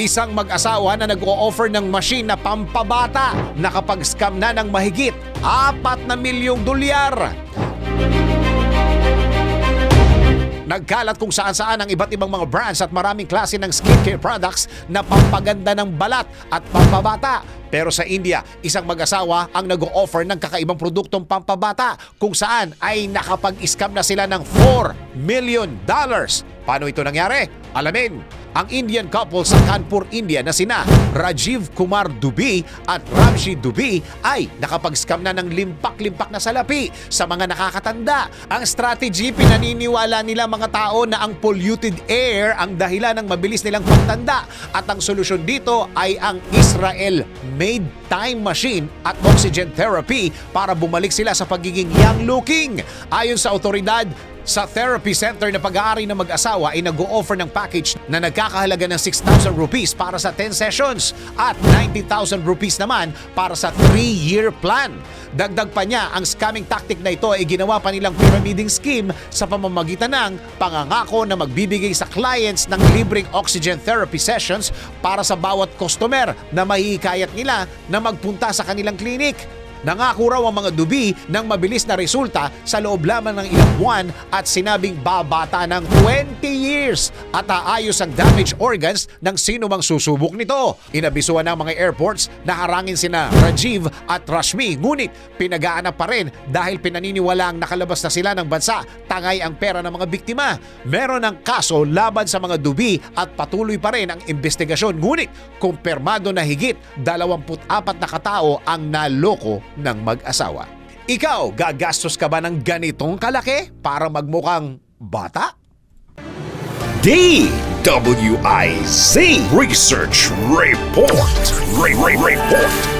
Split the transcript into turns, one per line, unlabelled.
Isang mag-asawa na nag-o-offer ng machine na pampabata nakapag-scam na ng mahigit 4 na milyong dolyar. Nagkalat kung saan-saan ang iba't ibang mga brands at maraming klase ng skincare products na pampaganda ng balat at pampabata. Pero sa India, isang mag-asawa ang nag-o-offer ng kakaibang produktong pampabata kung saan ay nakapag-scam na sila ng 4 million dollars. Paano ito nangyari? Alamin ang Indian couple sa Kanpur, India na sina Rajiv Kumar Dubi at Ramshi Dubi ay nakapag-scam na ng limpak-limpak na salapi sa mga nakakatanda. Ang strategy, pinaniniwala nila mga tao na ang polluted air ang dahilan ng mabilis nilang pagtanda at ang solusyon dito ay ang Israel-made time machine at oxygen therapy para bumalik sila sa pagiging young looking. Ayon sa otoridad, sa therapy center na pag-aari ng mag-asawa ay nag-o-offer ng package na nagkakahalaga ng 6,000 rupees para sa 10 sessions at 90,000 rupees naman para sa 3-year plan. Dagdag pa niya, ang scamming tactic na ito ay ginawa pa nilang pyramiding scheme sa pamamagitan ng pangangako na magbibigay sa clients ng libreng oxygen therapy sessions para sa bawat customer na mahihikayat nila na magpunta sa kanilang clinic. Nangako raw ang mga dubi ng mabilis na resulta sa loob lamang ng ilang buwan at sinabing babata ng 20 years at aayos ang damaged organs ng sino mang susubok nito. Inabisuan ng mga airports na harangin sina Rajiv at Rashmi ngunit pinagaanap pa rin dahil pinaniniwala ang nakalabas na sila ng bansa tangay ang pera ng mga biktima. Meron ng kaso laban sa mga dubi at patuloy pa rin ang investigasyon ngunit kumpirmado na higit 24 na katao ang naloko ng mag-asawa. Ikaw, gagastos ka ba ng ganitong kalaki para magmukhang bata?
DWIZ Research Report. Re- Re- Report.